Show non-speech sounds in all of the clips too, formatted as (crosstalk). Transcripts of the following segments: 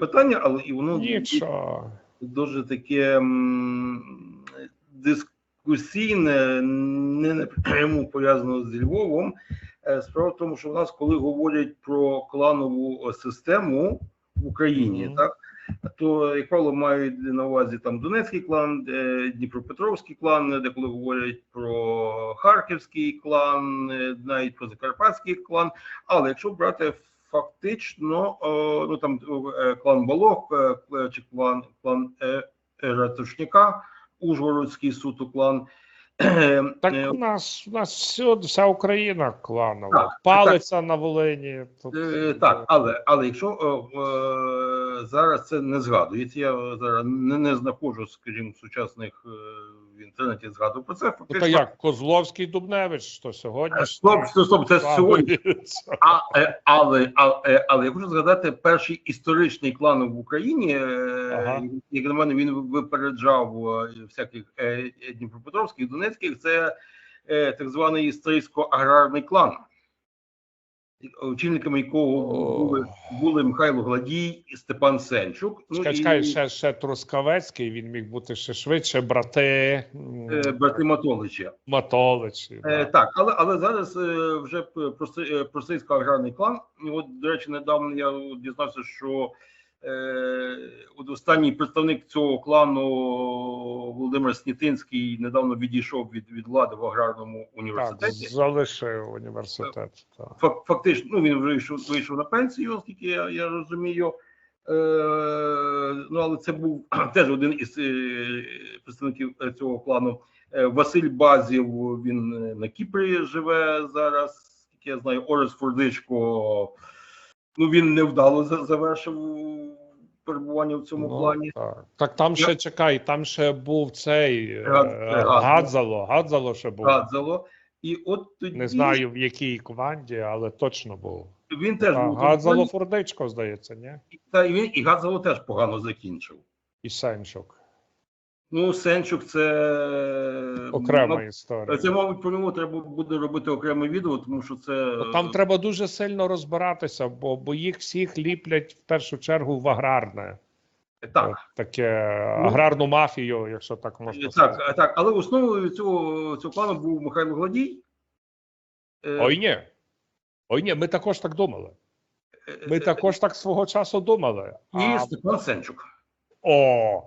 питання, але і воно Нічого. дуже таке дискусійне, не напряму пов'язано з Львовом. Е, Справа в тому, що в нас, коли говорять про кланову е, систему в Україні, Мгм. так то як правило мають на увазі там Донецький клан, е, Дніпропетровський клан, де коли говорять про Харківський клан, навіть про Закарпатський клан. Але якщо брати фактично, е, ну там е, клан Балох е, чи клан клан Ратушняка, Ужгородський суто клан. Так у нас у нас всюди вся Україна кланова. Так, Палиця на Волині. Тут, Е, Так, але але якщо е, зараз це не згадується, я зараз не, не знаходжу, скажімо, сучасних е, в інтернеті згадував про це. Ну, Фактично, то як Козловський Дубневич, то сьогодні. Е, стоп, стоп, стоп, це сьогодні. А, е, але, але, але я хочу згадати перший історичний клан в Україні, е, Ага. як на мене, він випереджав всяких Дніпропетровських, Донецьких, це так званий історичсько-аграрний клан, очільниками якого були, були Михайло Гладій і Степан Сенчук. Ну, Чекай, і, чекай, ще, ще Трускавецький, він міг бути ще швидше, брати е, брати Матолича. Матоличі. Е, да. так, але але зараз е, вже просийсько аграрний клан. І от, до речі, недавно я дізнався, що от останній представник цього клану Володимир Снітинський недавно відійшов від, від влади в аграрному Так, університеті. залишив університет. Так. Фактично, ну він вийшов, вийшов на пенсію, оскільки я, я розумію. Е, ну, але це був (clears throat) теж один із е, представників е, цього клану. Е, Василь Базів, він е, на Кіпрі живе зараз. Як я знаю, Орес Фордичко. Ну він невдало завершив перебування в цьому Ну, плані. Так. так там ще чекай, там ще був цей е, Гад- Гадзало. Гадзало. Ще був. Гадзало. І от тоді Не знаю в якій команді, але точно був. він теж А, був Гадзало Фордичко, здається, ні? та і він і Гадзало теж погано закінчив. І Сенчук. Ну, Сенчук це Окрема історія. Це, мабуть, про нього треба буде робити окреме відео, тому що це Ну, Там треба дуже сильно розбиратися, бо, бо їх всіх ліплять в першу чергу в аграрне. От так. таке Ну, аграрну мафію, якщо так можна сказати. Так, так, але основою цього, цього плану був Михайло Гладій. Е, Ой, ні. Ой, ні, ми також так думали. е, Ми е, також так свого часу думали. і А, Степан Сенчук. о,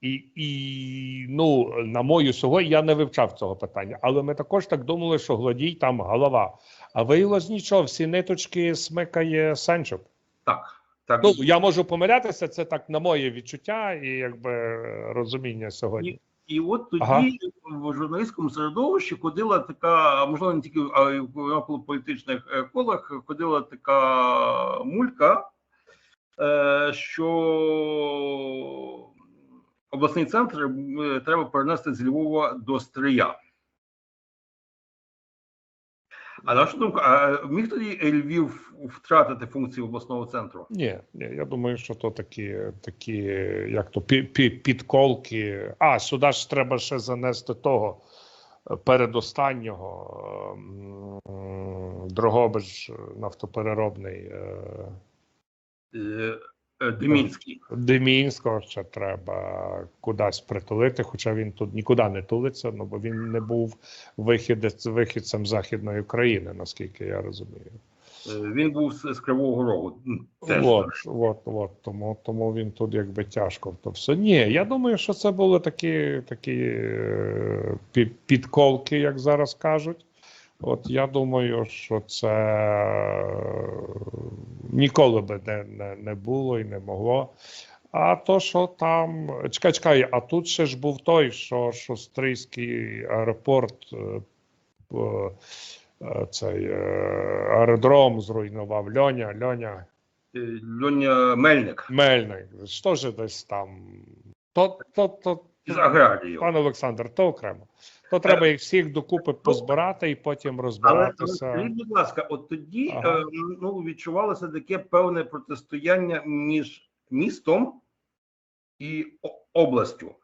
і, і ну, на мою сьогодні я не вивчав цього питання, але ми також так думали, що Гладій там голова. А виявилось нічого, всі ниточки смикає Санчук. Так, так. Ну, я можу помилятися, це так на моє відчуття і якби розуміння сьогодні. І от тоді Ага. в журналістському середовищі ходила така, можливо, не тільки а й в околополітичних е, колах ходила така мулька, е, що обласний центр е, треба перенести з Львова до Стрия. А на вашу думку, а міг тоді Львів втратити функцію обласного центру? Ні, ні, я думаю, що то такі, такі як то пі, пі, підколки. А, сюди ж треба ще занести того е, передостаннього Дрогобич нафтопереробний. Е, Демінський. Демінського ще треба кудись притулити, хоча він тут нікуди не тулиться, ну бо він не був вихідець, вихідцем Західної України, наскільки я розумію. Е, Він був з, Кривого Рогу. Теж От, от, от, тому, тому він тут якби тяжко то все. Ні, я думаю, що це були такі, такі е, підколки, як зараз кажуть. От я думаю, що це е, ніколи би не, не, не було і не могло. А то, що там. Чекай, чекай, а тут ще ж був той, що, що Стрийський аеропорт, е, е, цей аеродром зруйнував Льоня, Льоня. Льоня Мельник Мельник, що ж десь там. То, то, то, з аграрією. пан Олександр, то окремо. То треба їх всіх докупи позбирати і потім Але але розбиратися. скажіть, будь ласка, от тоді Ага. е, ну, відчувалося таке певне протистояння між містом і областю.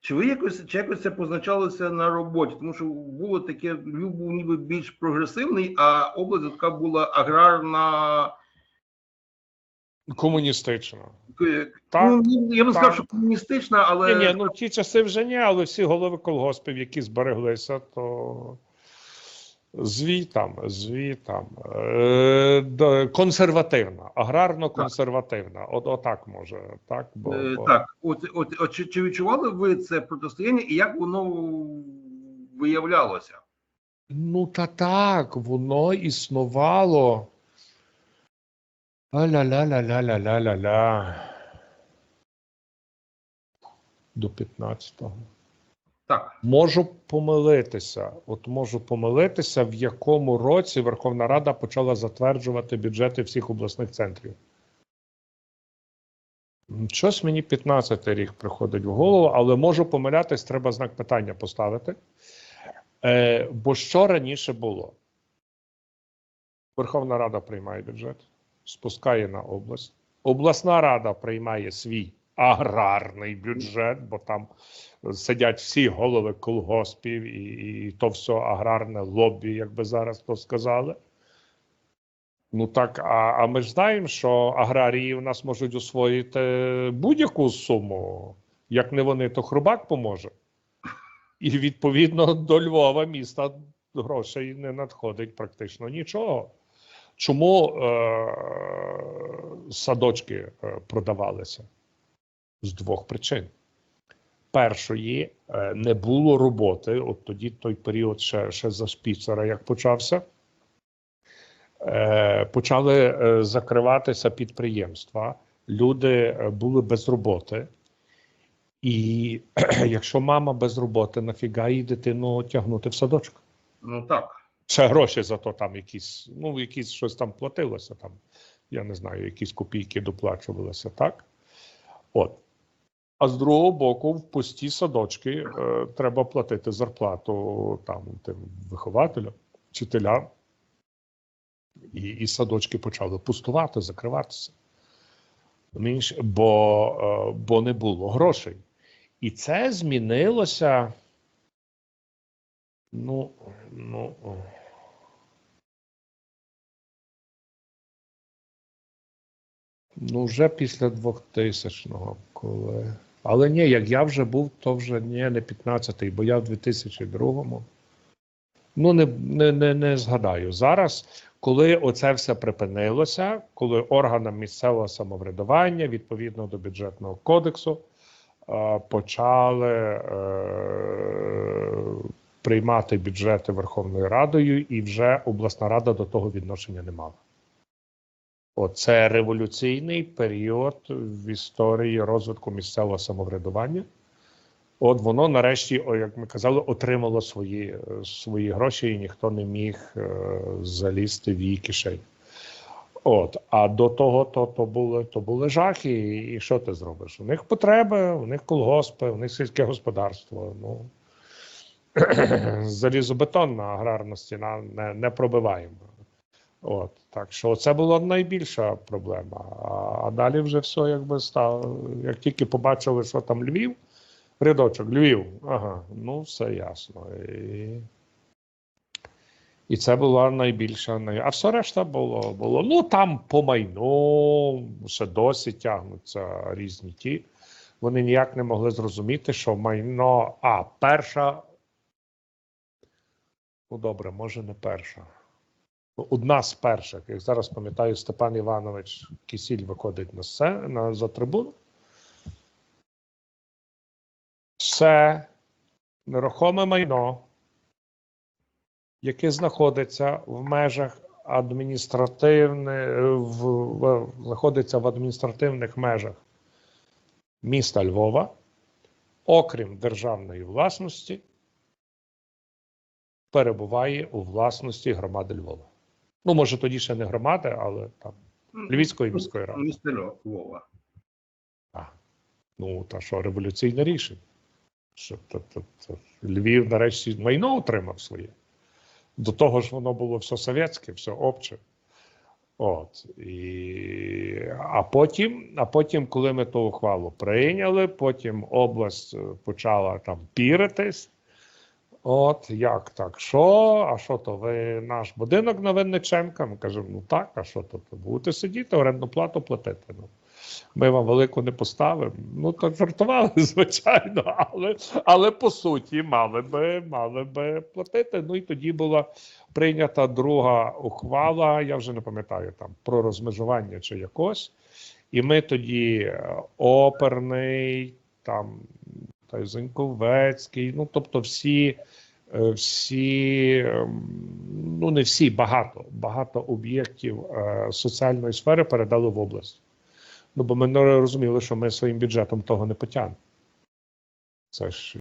Чи ви якось чи якось це позначалося на роботі? Тому що було таке, Львів був ніби більш прогресивний, а область така була аграрна, Комуністична. Так, ну, я б так. сказав, що комуністична, але Ні, ні, ну ті часи вже ні, але всі голови колгоспів, які збереглися, то звітам, звітам. Е, консервативна, аграрно-консервативна. От, отак може. Так, бо, Е, бо- Так, от, от, от чи, чи відчували ви це протистояння і як воно виявлялося? Ну, та так, воно існувало. Ля-ля-ля-ля-ля-ля-ля-ля. До 15-го. Так, Можу помилитися. От можу помилитися, в якому році Верховна Рада почала затверджувати бюджети всіх обласних центрів. Щось мені 15-й рік приходить в голову, але можу помилятись, треба знак питання поставити. Е, бо що раніше було? Верховна Рада приймає бюджет, спускає на область. Обласна рада приймає свій аграрний бюджет, бо там сидять всі голови колгоспів, і, і то все аграрне лобі, як би зараз то сказали. Ну так, а, а ми ж знаємо, що аграрії в нас можуть освоїти будь-яку суму. Як не вони, то хрубак поможе. І відповідно до Львова міста грошей не надходить практично нічого. Чому е- садочки е, продавалися? З двох причин. Першої е, не було роботи, от тоді той період ще, ще за шпіцера, як почався. Е, почали закриватися підприємства, люди були без роботи. І (clears throat) якщо мама без роботи, нафіга їй дитину тягнути в садочок? ну так. Ще гроші за то там якісь, ну, якісь щось там платилося, там, я не знаю, якісь копійки доплачувалися, так? От. А з другого боку, в пусті садочки е, треба платити зарплату там тим вихователям, вчителям. І, і садочки почали пустувати, закриватися. Бо, е, бо не було грошей. І це змінилося. Ну, ну. Ну, вже після 2000-го, коли. Але ні, як я вже був, то вже ні, не 15-й, бо я в 2002-му. Ну, не, не, не, не згадаю. Зараз, коли оце все припинилося, коли органам місцевого самоврядування, відповідно до бюджетного кодексу, е, почали е, приймати бюджети Верховною Радою, і вже обласна рада до того відношення не мала. Оце революційний період в історії розвитку місцевого самоврядування. От воно нарешті, як ми казали, отримало свої, е, свої гроші, і ніхто не міг е, залізти в її кишень. От, а до того то, то, були, то були жахи, і, і що ти зробиш? У них потреби, у них колгоспи, у них сільське господарство. Ну, (clears throat) залізобетонна аграрна стіна не, не пробиваємо. От, так що це була найбільша проблема. А, а далі вже все якби стало. Як тільки побачили, що там Львів, рядочок, Львів, ага, ну все ясно. І, і це була найбільша. Най... А все решта було, було. Ну там по майну ще досі тягнуться різні ті. Вони ніяк не могли зрозуміти, що майно, а перша. Ну добре, може не перша. Одна з перших, як зараз пам'ятаю, Степан Іванович Кисіль виходить на сцену на за трибуну. Все нерухоме майно, яке знаходиться в межах адміністративних, знаходиться в адміністративних межах міста Львова, окрім державної власності, перебуває у власності громади Львова. Ну, може, тоді ще не громади, але там Львівської міської ради. Місто Львова. А, ну, та що, революційне рішення. Що, то, то, то, Львів, нарешті, майно отримав своє. До того ж, воно було все совєтське, все обче. От. І... А, потім, а потім, коли ми ту ухвалу прийняли, потім область е, почала там піритись. От як так? Що? А що то? Ви наш будинок на Винниченка? Ми кажемо, ну так, а що то? Будете сидіти, орендну плату платити. Ну. Ми вам велику не поставимо. Ну, так жартували, (laughs) звичайно, але, але по суті мали би, мали би платити. Ну і тоді була прийнята друга ухвала, я вже не пам'ятаю там про розмежування чи якось. І ми тоді е, оперний, там та Зеньковецький, ну тобто всі, е, всі, ем, ну не всі, багато, багато об'єктів е, соціальної сфери передали в область. Ну, бо ми не розуміли, що ми своїм бюджетом того не потягнемо. Це ж